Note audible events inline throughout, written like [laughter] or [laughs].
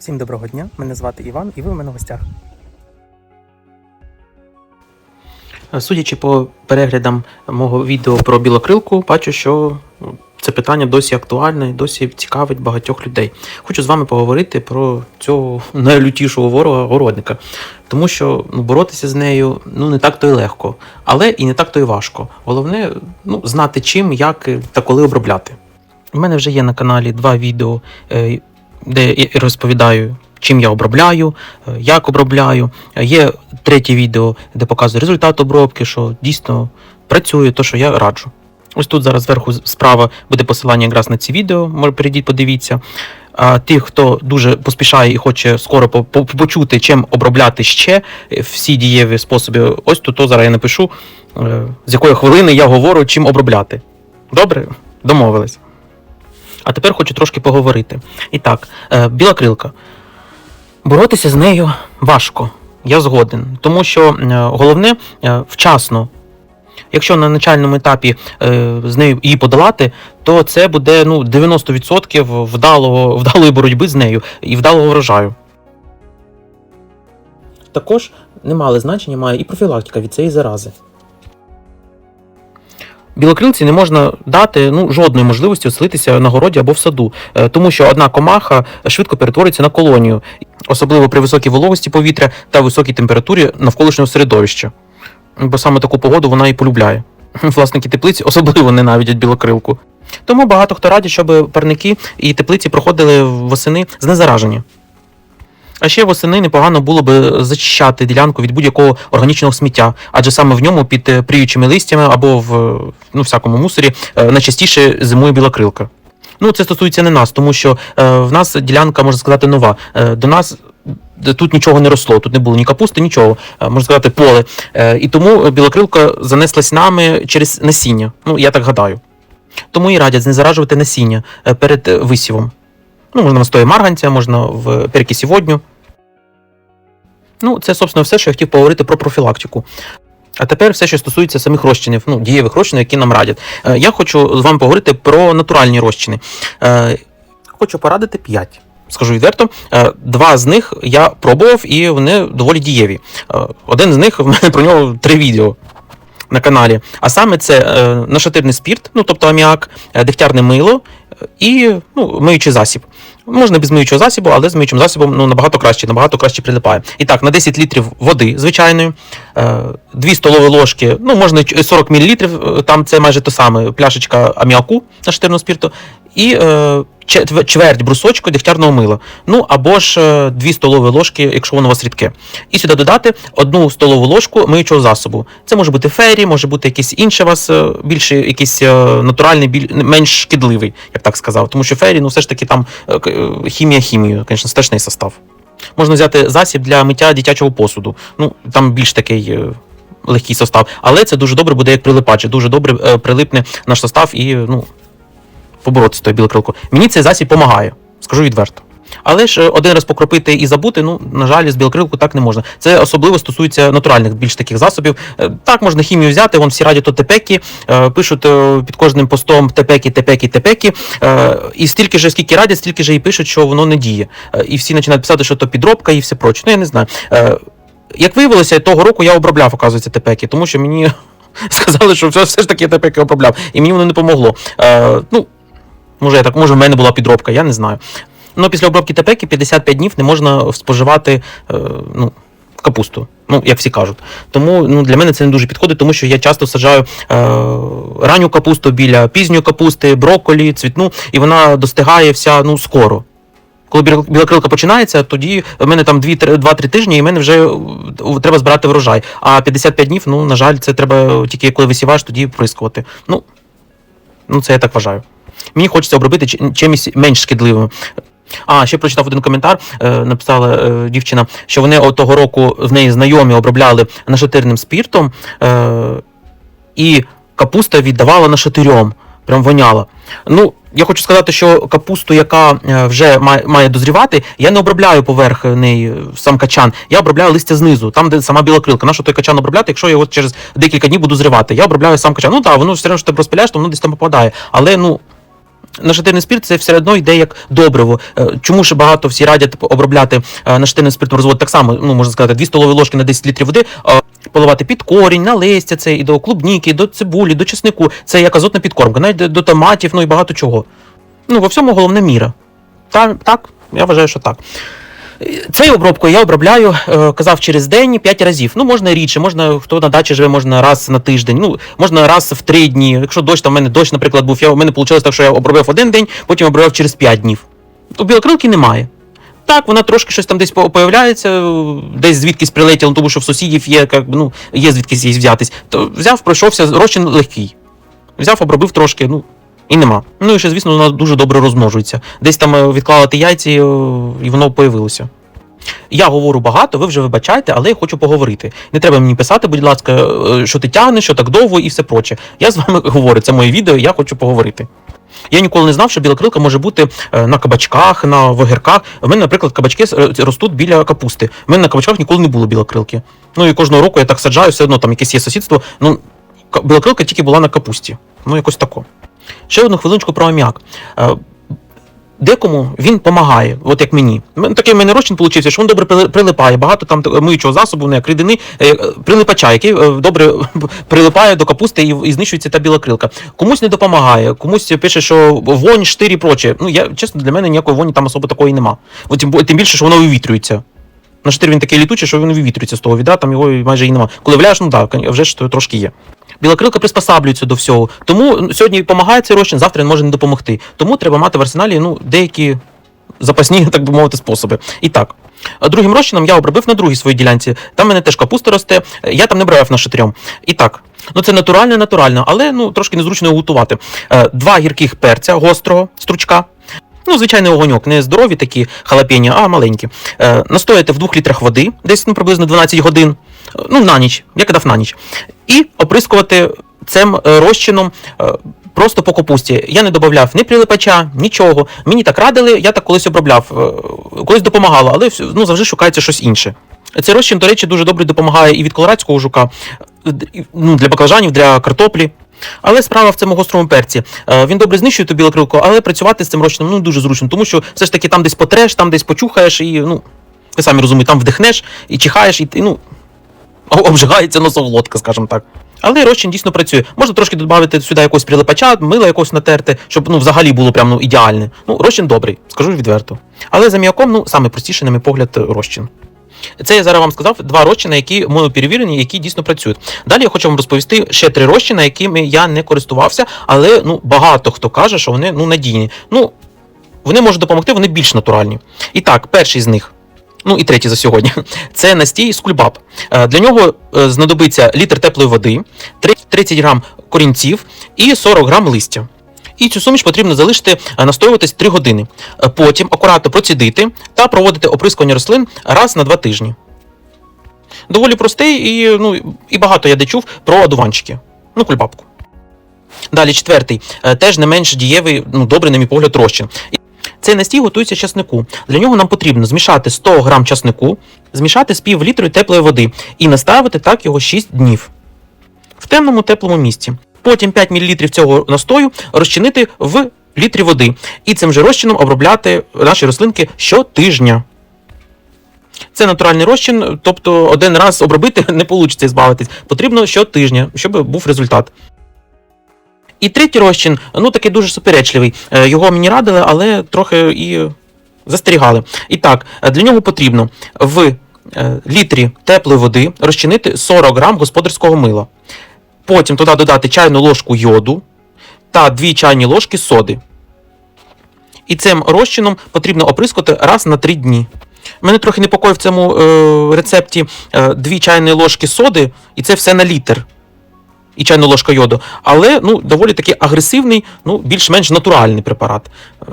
Всім доброго дня, мене звати Іван, і ви в мене в гостях. Судячи по переглядам мого відео про білокрилку, бачу, що ну, це питання досі актуальне і досі цікавить багатьох людей. Хочу з вами поговорити про цього найлютішого ворога городника, тому що ну, боротися з нею ну не так то й легко, але і не так то й важко. Головне ну, знати чим, як та коли обробляти. У мене вже є на каналі два відео, е, де я розповідаю, чим я обробляю, е, як обробляю. Е, Є третє відео, де показую результат обробки, що дійсно працює, то що я раджу. Ось тут зараз зверху справа буде посилання якраз на ці відео, може перейдіть, подивіться. А ті, хто дуже поспішає і хоче скоро по- по- почути, чим обробляти ще е, всі дієві способи, ось тут зараз я напишу, з якої хвилини я говорю, чим обробляти. Добре? Домовились. А тепер хочу трошки поговорити. І так, е, біла крилка. Боротися з нею важко, я згоден. Тому що е, головне е, вчасно. Якщо на начальному етапі з нею її подолати, то це буде ну, 90% вдалого, [laughs] вдалої боротьби з нею і вдалого врожаю. Також немале значення має і профілактика від цієї зарази. Білокрилці не можна дати ну, жодної можливості оселитися на городі або в саду, е, тому що одна комаха швидко перетвориться на колонію, особливо при високій вологості повітря та високій температурі навколишнього середовища. Бо саме таку погоду вона і полюбляє. [laughs] Власники теплиці особливо ненавидять білокрилку. Тому багато хто радять, щоб парники і теплиці проходили восени знезаражені. А ще восени непогано було би зачищати ділянку від будь-якого органічного сміття, адже саме в ньому під е, пріючими листями або в е, ну, всякому мусорі е, найчастіше зимує білокрилка. Ну, це стосується не нас, тому що е, в нас ділянка, можна сказати, нова. Е, до нас тут нічого не росло, тут не було ні капусти, нічого, е, можна сказати, поле. Е, і тому білокрилка занеслась нами через насіння. Ну, я так гадаю. Тому і радять не заражувати насіння перед висівом. Ну, можна в настої марганця, можна в перекисі водню. Ну, це, собственно, все, що я хотів поговорити про профілактику. А тепер все, що стосується самих розчинів, ну, дієвих розчинів, які нам радять. Е, Я хочу з вами поговорити про натуральні розчини. Е, Хочу порадити 5. Скажу відверто, Е, два з них я пробував і вони доволі дієві. Один з них в мене про нього три відео на каналі. А саме це е, нашатирний спірт, ну тобто аміак, е, дегтярне мило е, і ну, миючий засіб. Можна без миючого засібу, але з миючим засобом ну, набагато краще, набагато краще прилипає. І так, на 10 літрів води звичайної, 2 столові ложки, ну можна 40 мл, там це майже те саме, пляшечка аміаку нашатирного спірту, і чверть брусочку дегтярного мила. Ну або ж е, 2 столові ложки, якщо воно у вас рідке. І сюди додати одну столову ложку миючого засобу. Це може бути фері, може бути якийсь інший у вас е, більше якийсь е, натуральний, біль... менш шкідливий, я б так сказав. Тому що фері, ну все ж таки там хімія хімію, звісно, страшний состав. Можна взяти засіб для миття дитячого посуду. Ну там більш такий. Легкий состав, але це дуже добре буде як прилипач, дуже добре прилипне наш состав і ну, поборотися з тою білокрилкою. Мені цей засіб допомагає, скажу відверто. Але ж е, один раз покропити і забути, ну, на жаль, з білокрилку так не можна. Це особливо стосується натуральних більш таких засобів. Е, Так, можна хімію взяти, вон всі радять то тепеки, е, пишуть під кожним постом тепеки, тепеки. е, І стільки ж, скільки радять, стільки ж і пишуть, що воно не діє. І всі починають писати, що то підробка і все проче. Ну, я не знаю. Як виявилося, того року я обробляв, оказується, тепеки, тому що мені [laughs] сказали, що все, ж таки тепеки обробляв, і мені воно не помогло. Ну, Може, я так, може, в мене була підробка, я не знаю. Ну, після обробки тепеки 55 днів не можна споживати е, ну, капусту. Ну, як всі кажуть. Тому ну, для мене це не дуже підходить, тому що я часто саджаю е, ранню капусту біля пізньої капусти, брокколі, цвітну, і вона достигає вся ну, скоро. Коли білокрилка починається, тоді в мене там 2-3 тижні, і в мене вже е, треба збирати врожай. А 55 днів, ну, на жаль, це треба тільки коли висіваєш, тоді вприскувати. Ну, ну, це я так вважаю. Мені хочеться обробити чимось менш шкідливим. А, ще прочитав один коментар, е, написала е, дівчина, що вони того року в неї знайомі обробляли нашатирним спіртом, е, і капуста віддавала нашатирьом, прям воняла. Ну, я хочу сказати, що капусту, яка вже має, дозрівати, я не обробляю поверх неї сам качан, я обробляю листя знизу, там, де сама біла крилка. Нащо той качан обробляти, якщо я його через декілька днів буду зривати? Я обробляю сам качан. Ну так, воно все одно, що ти розпиляєш, то воно десь там попадає. Але ну. Нашатирний спирт це все одно йде як добриво. Е, Чому ж багато всі радять обробляти е, нашатирний спирт розвод так само, ну можна сказати, 2 столові ложки на 10 літрів води, поливати під корінь, на листя, це і до клубніки, до цибулі, до чеснику. Це як азотна підкормка, навіть до томатів, ну і багато чого. Ну, во всьому головне міра. Та, так, я вважаю, що так. Цією обробкою я обробляю, е, казав, через день 5 разів. Ну, можна рідше, можна, хто на дачі живе, можна раз на тиждень, ну, можна раз в 3 дні. Якщо дощ, там в мене дощ, наприклад, був, я, у мене вийшло так, що я обробив один день, потім обробив через 5 днів. У білокрилки немає. Так, вона трошки щось там десь по- появляється, десь звідкись прилетіло, тому що в сусідів є, як, ну, є звідкись їй взятись. То взяв, пройшовся, розчин легкий. Взяв, обробив трошки, ну, і нема. Ну і ще, звісно, вона дуже добре розмножується. Десь там е, відклала ті яйці, е, і воно появилося. Я говорю багато, ви вже вибачайте, але я хочу поговорити. Не треба мені писати, будь ласка, е, що ти тягнеш, що так довго і все проче. Я з вами [laughs] говорю, це моє відео, я хочу поговорити. Я ніколи не знав, що білокрилка може бути на кабачках, на вогірках. У мене, наприклад, кабачки ростуть біля капусти. У мене на кабачках ніколи не було білокрилки. Ну і кожного року я так саджаю, все одно там якесь є сусідство. Ну, ка- білокрилка тільки була на капусті. Ну, якось тако. Ще одну хвилиночку про аміак. Е, Декому він допомагає, от як мені. Такий в мене розчин вийшов, що він добре прилипає. Багато там миючого засобу, не як рідини, е, е, прилипача, який добре [laughs] прилипає до капусти і, і знищується та білокрилка. Комусь не допомагає, комусь пише, що вонь, штир і проче. Ну, я, чесно, для мене ніякої воні там особо такої нема. Тим, тим більше, що воно вивітрюється. На штир він такий літучий, що він вивітрюється з того відра, там його майже і нема. Коли вляєш, ну так, вже ж трошки є. Білокрилка приспосаблюється до всього. Тому сьогодні допомагає цей розчин, завтра він може не допомогти. Тому треба мати в арсеналі ну, деякі запасні, [laughs] так би мовити, способи. І так. Другим розчином я обробив на другій своїй ділянці. Там мене теж капуста росте, я там не брав на шатрьом. І так. Ну це натурально, натурально, але ну трошки незручно його готувати. Е, Два гірких перця гострого стручка. Ну, звичайний огоньок, не здорові такі халапені, а маленькі. Е, настояти в двох літрах води, десь ну, приблизно 12 годин. Е, Ну, на ніч, я кидав на ніч. І оприскувати цим е, розчином е, просто по капусті. Я не додавав ні прилипача, нічого. Мені так радили, я так колись обробляв, е, колись допомагало, але ну, завжди шукається щось інше. Цей розчин, до речі, дуже добре допомагає і від колорадського жука, ну, для баклажанів, для картоплі. Але справа в цьому гострому перці. Він добре знищує ту білокрилку, але працювати з цим розчином ну, дуже зручно, тому що все ж таки там десь потреш, там десь почухаєш і ну, ви самі розумієте, там вдихнеш і чихаєш, і ну, [laughs] обжигається носоглотка, скажімо так. Але розчин дійсно працює. Можна трошки додати сюди якогось прилипача, мила якогось натерти, щоб ну, взагалі було прям ну, ідеальне. Ну, розчин добрий, скажу відверто. Але за м'яком, ну, саме простіше, на мій погляд, розчин. Це я зараз вам сказав два розчини, які мною перевірені, які дійсно працюють. Далі я хочу вам розповісти ще три розчини, якими я не користувався, але ну, багато хто каже, що вони ну, надійні. Ну, вони можуть допомогти, вони більш натуральні. І так, перший з них. Ну і третій за сьогодні. [laughs] Це настій з кульбаб. Е, Для нього е, знадобиться літр теплої води, 30 грам корінців і 40 грам листя. І цю суміш потрібно залишити е, настоюватись 3 години. Потім акуратно процідити та проводити оприскування рослин раз на 2 тижні. Доволі простий і, ну, і багато я де чув про одуванчики. Ну, кульбабку. Далі четвертий, теж не менш дієвий, ну, добрий, на мій погляд, розчин. Цей настій готується часнику. Для нього нам потрібно змішати 100 грам часнику, змішати з пів літрою теплої води і наставити так його 6 днів в темному теплому місці. Потім 5 мл цього настою розчинити в літрі води і цим же розчином обробляти наші рослинки щотижня. Це натуральний розчин, тобто один раз обробити [laughs] не вийде збавитись. Потрібно щотижня, щоб був результат. І третій розчин, ну такий дуже суперечливий. Е, Його мені радили, але трохи і застерігали. І так, е, для нього потрібно в е, літрі теплої води розчинити 40 грам господарського мила. Потім туди додати чайну ложку йоду та 2 чайні ложки соди. І цим розчином потрібно оприскати раз на 3 дні. Мене трохи непокоїв в цьому е, рецепті 2 чайні ложки соди, і це все на літр. І чайна ложка йоду. Але ну, доволі таки агресивний, ну, більш-менш натуральний препарат е,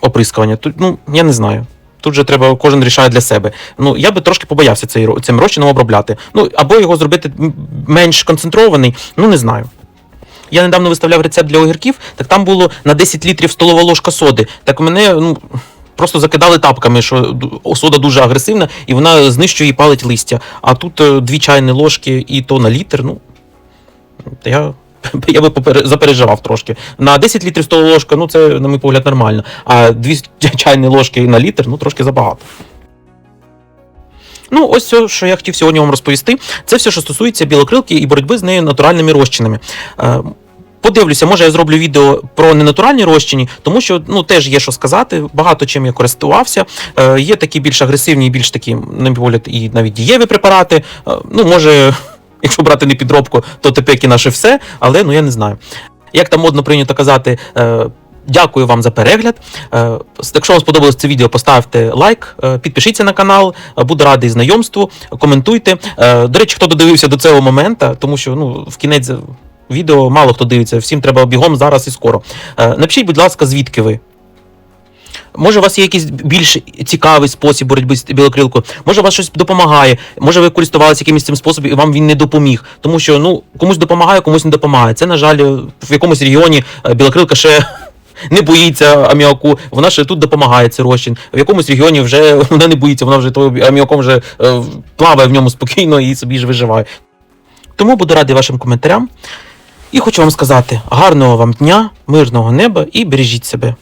оприскування. Тут, ну, я не знаю. Тут же треба, кожен рішає для себе. Ну, я би трошки побоявся цей, цим розчином обробляти. Ну, або його зробити менш концентрований, ну не знаю. Я недавно виставляв рецепт для огірків, так там було на 10 літрів столова ложка соди. Так мене ну, просто закидали тапками, що сода дуже агресивна і вона знищує і палить листя. А тут е, дві чайні ложки і то на літр, ну. Я [laughs] я би запереживав трошки. На 10 літрів столова ложка, ну це, на мій погляд, нормально. А 2 [laughs] чайні ложки на літр, ну трошки забагато. Ну, ось все, що я хотів сьогодні вам розповісти. Це все, що стосується білокрилки і боротьби з нею натуральними розчинами. Е, Подивлюся, може я зроблю відео про ненатуральні розчині, тому що ну теж є що сказати. Багато чим я користувався. Е, є такі більш агресивні, більш такі, на мій погляд, і навіть дієві препарати. Е, ну, може, якщо брати не підробку, то тепеки наше все, але ну я не знаю. Як там модно прийнято казати. Е, Дякую вам за перегляд. Е, Якщо вам сподобалось це відео, поставте лайк, е, підпишіться на канал, е, буду радий знайомству, коментуйте. Е, До речі, хто додивився до цього моменту, тому що ну, в кінець відео мало хто дивиться, всім треба бігом зараз і скоро. Е, Напишіть, будь ласка, звідки ви. Може, у вас є якийсь більш цікавий спосіб боротьби з білокрилкою, може, у вас щось допомагає, може, ви користувалися якимось цим способом і вам він не допоміг. Тому що ну, комусь допомагає, комусь не допомагає. Це, на жаль, в якомусь регіоні е, білокрилка ще [laughs] не боїться аміаку, вона ще тут допомагає цей розчин. В якомусь регіоні вже [laughs] вона не боїться, вона вже того аміаком вже е, плаває в ньому спокійно і собі ж виживає. Тому буду радий вашим коментарям. І хочу вам сказати гарного вам дня, мирного неба і бережіть себе.